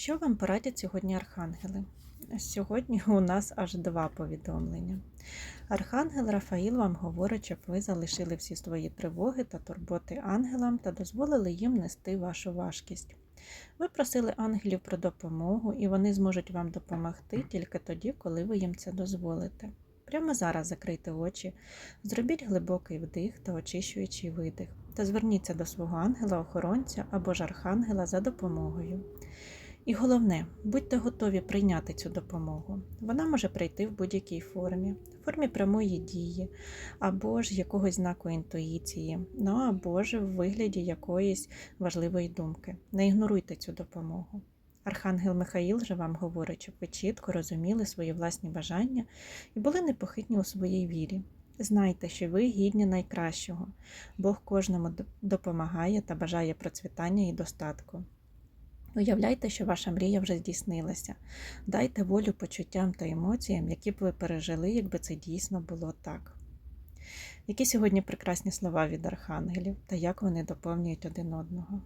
Що вам порадять сьогодні архангели? Сьогодні у нас аж два повідомлення. Архангел Рафаїл вам говорить, щоб ви залишили всі свої тривоги та турботи ангелам та дозволили їм нести вашу важкість. Ви просили ангелів про допомогу, і вони зможуть вам допомогти тільки тоді, коли ви їм це дозволите. Прямо зараз закрийте очі, зробіть глибокий вдих та очищуючий видих, та зверніться до свого ангела-охоронця або ж архангела за допомогою. І головне, будьте готові прийняти цю допомогу. Вона може прийти в будь-якій формі, в формі прямої дії, або ж якогось знаку інтуїції, ну або ж в вигляді якоїсь важливої думки. Не ігноруйте цю допомогу. Архангел Михаїл же вам говорить, щоб ви чітко розуміли свої власні бажання і були непохитні у своїй вірі. Знайте, що ви гідні найкращого. Бог кожному допомагає та бажає процвітання і достатку. Уявляйте, що ваша мрія вже здійснилася. Дайте волю почуттям та емоціям, які б ви пережили, якби це дійсно було так. Які сьогодні прекрасні слова від архангелів та як вони доповнюють один одного.